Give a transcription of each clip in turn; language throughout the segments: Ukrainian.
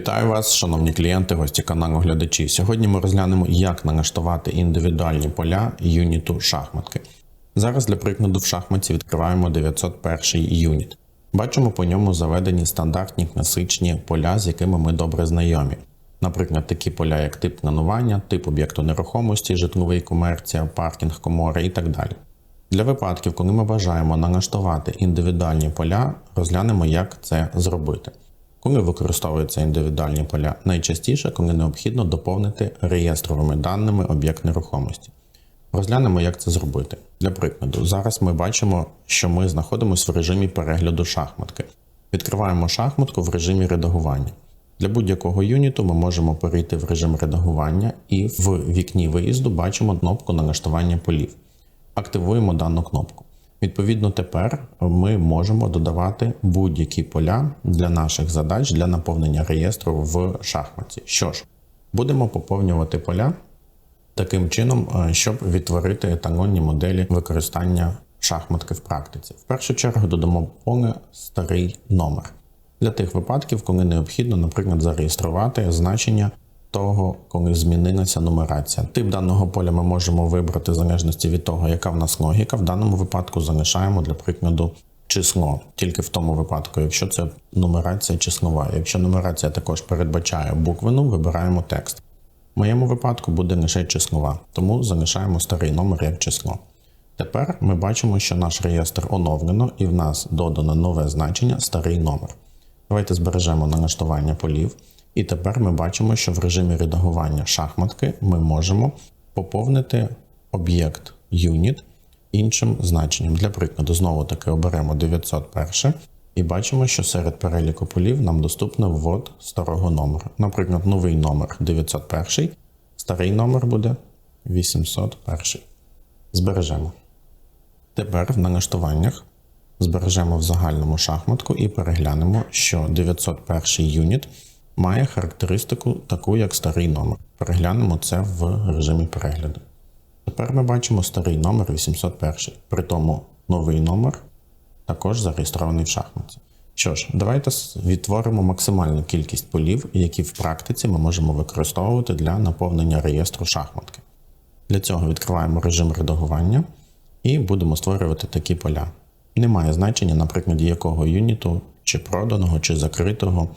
Вітаю вас, шановні клієнти, гості каналу глядачі. Сьогодні ми розглянемо, як налаштувати індивідуальні поля юніту шахматки. Зараз для прикладу в шахматці відкриваємо 901 юніт. Бачимо по ньому заведені стандартні класичні поля, з якими ми добре знайомі. Наприклад, такі поля, як тип планування, тип об'єкту нерухомості, житловий комерція, паркінг, комори і так далі. Для випадків, коли ми бажаємо налаштувати індивідуальні поля, розглянемо, як це зробити. Коли використовуються індивідуальні поля, найчастіше, коли необхідно доповнити реєстровими даними об'єкт нерухомості. Розглянемо, як це зробити. Для прикладу, зараз ми бачимо, що ми знаходимося в режимі перегляду шахматки. Відкриваємо шахматку в режимі редагування. Для будь-якого юніту ми можемо перейти в режим редагування і в вікні виїзду бачимо кнопку налаштування полів. Активуємо дану кнопку. Відповідно, тепер ми можемо додавати будь-які поля для наших задач для наповнення реєстру в шахматці. Що ж, будемо поповнювати поля таким чином, е, щоб відтворити еталонні моделі використання шахматки в практиці. В першу чергу додамо поле старий номер для тих випадків, коли необхідно, наприклад, зареєструвати значення того, коли змінилася нумерація. Тип даного поля ми можемо вибрати в залежності від того, яка в нас логіка. В даному випадку залишаємо для прикладу число, тільки в тому випадку, якщо це нумерація числова. Якщо нумерація також передбачає буквену, вибираємо текст. В моєму випадку буде лише числова, тому залишаємо старий номер як число. Тепер ми бачимо, що наш реєстр оновлено і в нас додано нове значення старий номер. Давайте збережемо налаштування полів. І тепер ми бачимо, що в режимі редагування шахматки ми можемо поповнити об'єкт юніт іншим значенням. Для прикладу, знову таки оберемо 901 і бачимо, що серед переліку полів нам доступно ввод старого номеру. Наприклад, новий номер 901, старий номер буде 801. Збережемо. Тепер в налаштуваннях збережемо в загальному шахматку і переглянемо, що 901 юніт має характеристику таку, як старий номер. Переглянемо це в режимі перегляду. Тепер ми бачимо старий номер 801, при тому новий номер також зареєстрований в шахматці. Що ж, давайте відтворимо максимальну кількість полів, які в практиці ми можемо використовувати для наповнення реєстру шахматки. Для цього відкриваємо режим редагування і будемо створювати такі поля. Немає значення, наприклад, якого юніту, чи проданого, чи закритого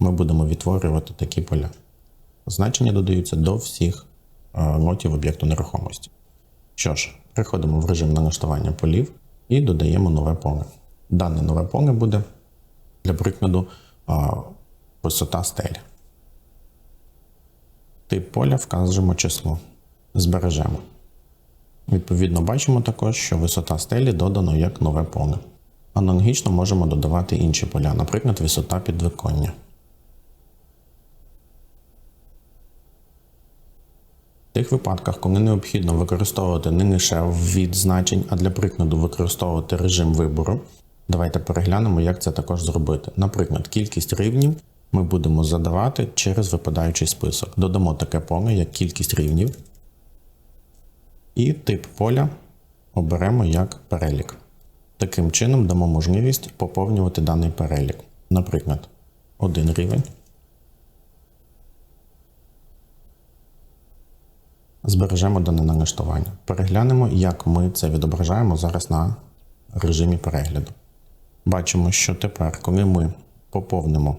ми будемо відтворювати такі поля. Значення додаються до всіх лотів об'єкту нерухомості. Що ж, переходимо в режим налаштування полів і додаємо нове поле. Дане нове поле буде, для прикладу, висота стелі. Тип поля вказуємо число. Збережемо. Відповідно, бачимо також, що висота стелі додано як нове поле. Аналогічно можемо додавати інші поля, наприклад, висота підвиконня. В тих випадках, коли необхідно використовувати не лише ввід значень, а для прикладу використовувати режим вибору, давайте переглянемо, як це також зробити. Наприклад, кількість рівнів ми будемо задавати через випадаючий список. Додамо таке поле, як кількість рівнів. І тип поля оберемо як перелік. Таким чином дамо можливість поповнювати даний перелік. Наприклад, один рівень. Збережемо дане налаштування. Переглянемо, як ми це відображаємо зараз на режимі перегляду. Бачимо, що тепер, коли ми поповнимо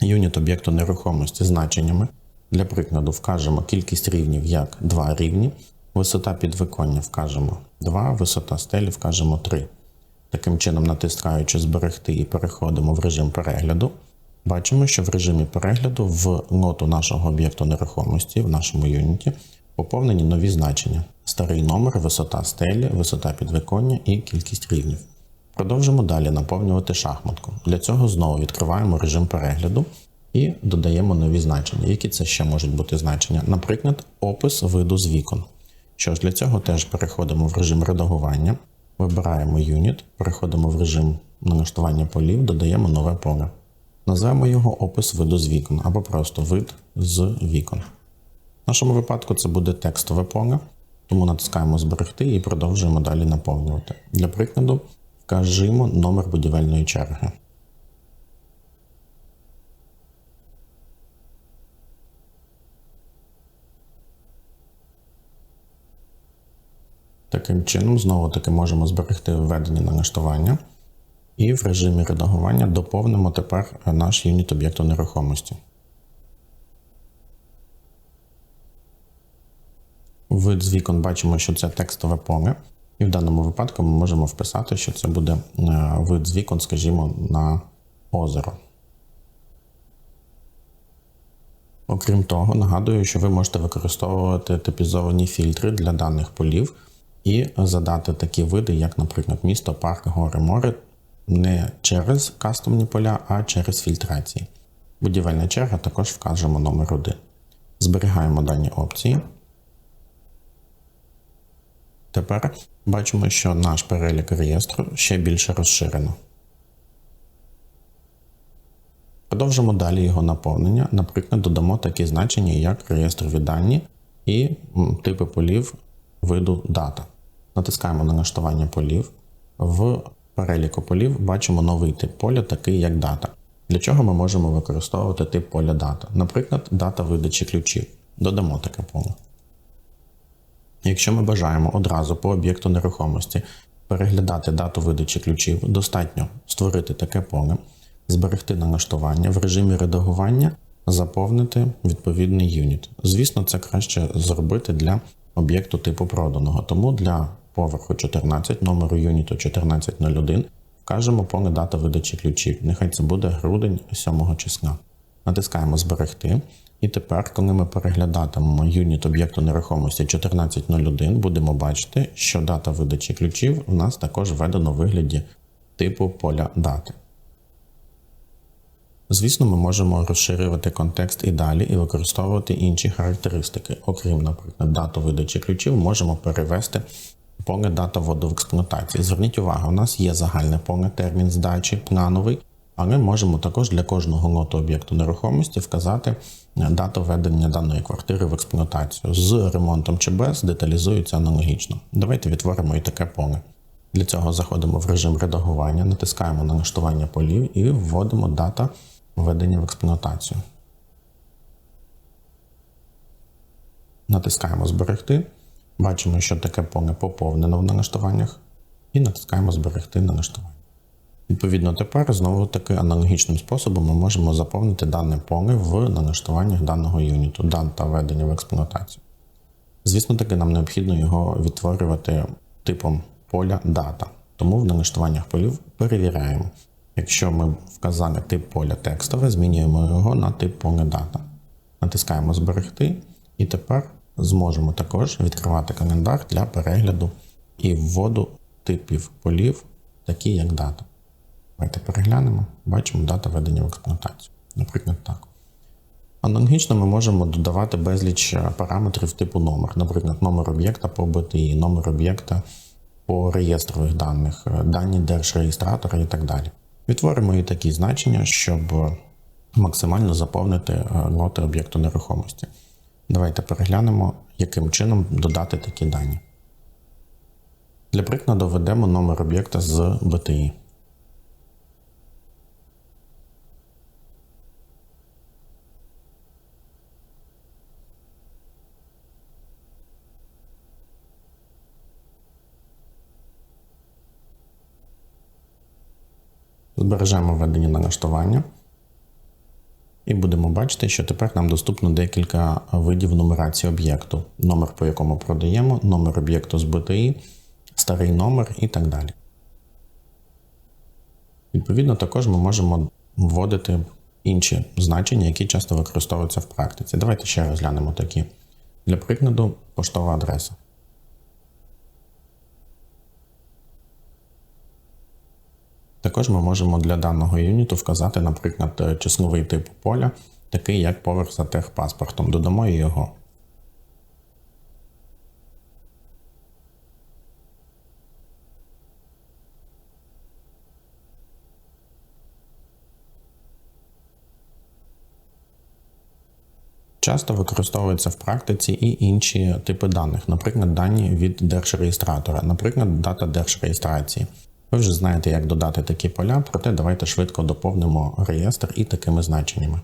юніт об'єкту нерухомості значеннями, для прикладу, вкажемо кількість рівнів як 2 рівні, висота підвиконня вкажемо 2, висота стелі вкажемо 3. Таким чином, натискаючи зберегти і переходимо в режим перегляду, бачимо, що в режимі перегляду в лоту нашого об'єкту нерухомості в нашому юніті поповнені нові значення: старий номер, висота стелі, висота підвиконня і кількість рівнів. Продовжимо далі наповнювати шахматку. Для цього знову відкриваємо режим перегляду і додаємо нові значення. Які це ще можуть бути значення? Наприклад, опис виду з вікон. Що ж, для цього теж переходимо в режим редагування, вибираємо юніт, переходимо в режим налаштування полів, додаємо нове поле. Назвемо його опис виду з вікон або просто вид з вікон. Нашому випадку це буде текстове поле, тому натискаємо Зберегти і продовжуємо далі наповнювати. Для прикладу, вкажімо номер будівельної черги. Таким чином, знову-таки можемо зберегти введені налаштування. І в режимі редагування доповнимо тепер наш юніт об'єкту нерухомості. Вид з вікон бачимо, що це текстове поле, і в даному випадку ми можемо вписати, що це буде е, вид з вікон, скажімо, на озеро. Окрім того, нагадую, що ви можете використовувати типізовані фільтри для даних полів і задати такі види, як, наприклад, місто, парк, гори, море, не через кастомні поля, а через фільтрації. Будівельна черга також вкажемо номер 1. Зберігаємо дані опції. Тепер бачимо, що наш перелік реєстру ще більше розширено. Продовжимо далі його наповнення. Наприклад, додамо такі значення, як реєстрові дані і типи полів виду дата. Натискаємо на налаштування полів. В переліку полів бачимо новий тип поля, такий як дата. Для чого ми можемо використовувати тип поля дата. Наприклад, дата видачі ключів. Додамо таке поле. Якщо ми бажаємо одразу по об'єкту нерухомості переглядати дату видачі ключів, достатньо створити таке поле, зберегти налаштування в режимі редагування, заповнити відповідний юніт. Звісно, це краще зробити для об'єкту типу проданого, тому для поверху 14 номеру юніту 1401 вкажемо поле дата видачі ключів. Нехай це буде грудень 7 числа. Натискаємо Зберегти. І тепер, коли ми переглядатимемо юніт об'єкту нерухомості 1401, будемо бачити, що дата видачі ключів у нас також введено в вигляді типу поля дати. Звісно, ми можемо розширювати контекст і далі і використовувати інші характеристики. Окрім, наприклад, дату видачі ключів, можемо перевести поле дата вводу в експлуатації. Зверніть увагу, у нас є загальне поле термін здачі, плановий, але можемо також для кожного лоту об'єкту нерухомості вказати дату введення даної квартири в експлуатацію. З ремонтом чи без деталізується аналогічно. Давайте відтворимо і таке поле. Для цього заходимо в режим редагування, натискаємо на налаштування полів і вводимо дата введення в експлуатацію. Натискаємо Зберегти. Бачимо, що таке поле поповнено в налаштуваннях, і натискаємо Зберегти налаштування. Відповідно, тепер знову таки аналогічним способом ми можемо заповнити дане поле в налаштуваннях даного юніту, дан та введення в експлуатацію. Звісно, таки нам необхідно його відтворювати типом поля дата. Тому в налаштуваннях полів перевіряємо. Якщо ми вказали тип поля текстове, змінюємо його на тип поля дата. Натискаємо Зберегти і тепер зможемо також відкривати календар для перегляду і вводу типів полів, такі як дата. Давайте переглянемо, бачимо дата введення в експлуатацію. Наприклад, так. Аналогічно ми можемо додавати безліч е, параметрів типу номер, наприклад, номер об'єкта по БТІ, номер об'єкта по реєстрових даних, е, дані держреєстратора і так далі. Відтворимо і такі значення, щоб максимально заповнити лоти е, об'єкту нерухомості. Давайте переглянемо, яким чином додати такі дані. Для прикладу введемо номер об'єкта з БТІ. Збережемо введення налаштування. І будемо бачити, що тепер нам доступно декілька видів нумерації об'єкту. Номер, по якому продаємо, номер об'єкту з БТІ, старий номер і так далі. Відповідно, також ми можемо вводити інші значення, які часто використовуються в практиці. Давайте ще розглянемо такі. Для прикладу, поштова адреса. Також ми можемо для даного юніту вказати, наприклад, е, числовий тип поля, такий як поверх за техпаспортом. Додамо його. Часто використовуються в практиці і інші типи даних, наприклад, дані від держреєстратора, наприклад, дата держреєстрації. Ви вже знаєте, як додати такі поля, проте давайте швидко доповнимо реєстр і такими значеннями.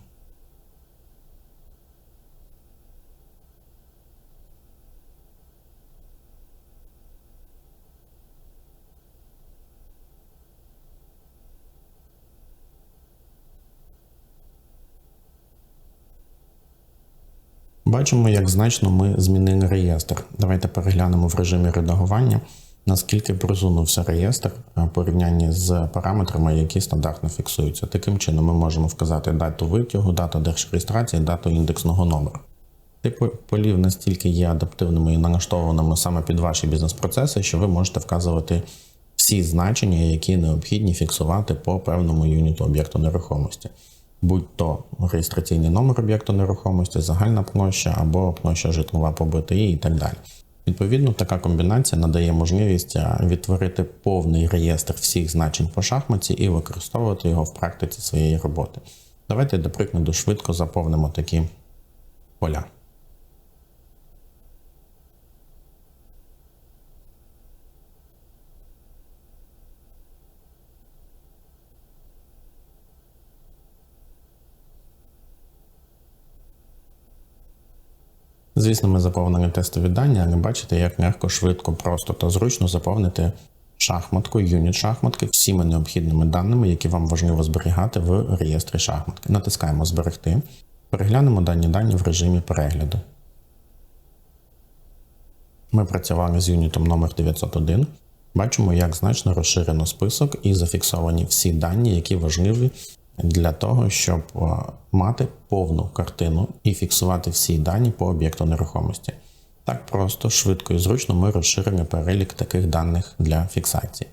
Бачимо, як значно ми змінили реєстр. Давайте переглянемо в режимі редагування наскільки просунувся реєстр в порівнянні з параметрами, які стандартно фіксуються. Таким чином, ми можемо вказати дату витягу, дату держреєстрації, дату індексного номеру. Типи полів настільки є адаптивними і налаштованими саме під ваші бізнес-процеси, що ви можете вказувати всі значення, які необхідні фіксувати по певному юніту об'єкту нерухомості, будь то реєстраційний номер об'єкту нерухомості, загальна площа або площа житлова по БТІ і так далі. Відповідно, така комбінація надає можливість відтворити повний реєстр всіх значень по шахматі і використовувати його в практиці своєї роботи. Давайте, до прикладу, швидко заповнимо такі поля. Звісно, ми заповнили тестові дані, але бачите, як легко, швидко, просто та зручно заповнити шахматку, юніт шахматки всіми необхідними даними, які вам важливо зберігати в реєстрі шахматки. Натискаємо Зберегти. Переглянемо дані дані в режимі перегляду. Ми працювали з юнітом номер 901. Бачимо, як значно розширено список і зафіксовані всі дані, які важливі для того, щоб е, мати повну картину і фіксувати всі дані по об'єкту нерухомості. Так просто, швидко і зручно ми розширимо перелік таких даних для фіксації.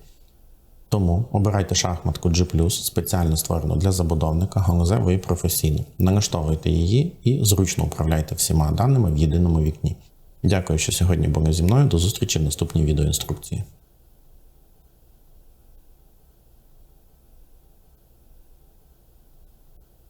Тому обирайте шахматку G+, спеціально створену для забудовника, галузеву і професійну. Налаштовуйте її і зручно управляйте всіма даними в єдиному вікні. Дякую, що сьогодні були зі мною. До зустрічі в наступній відеоінструкції.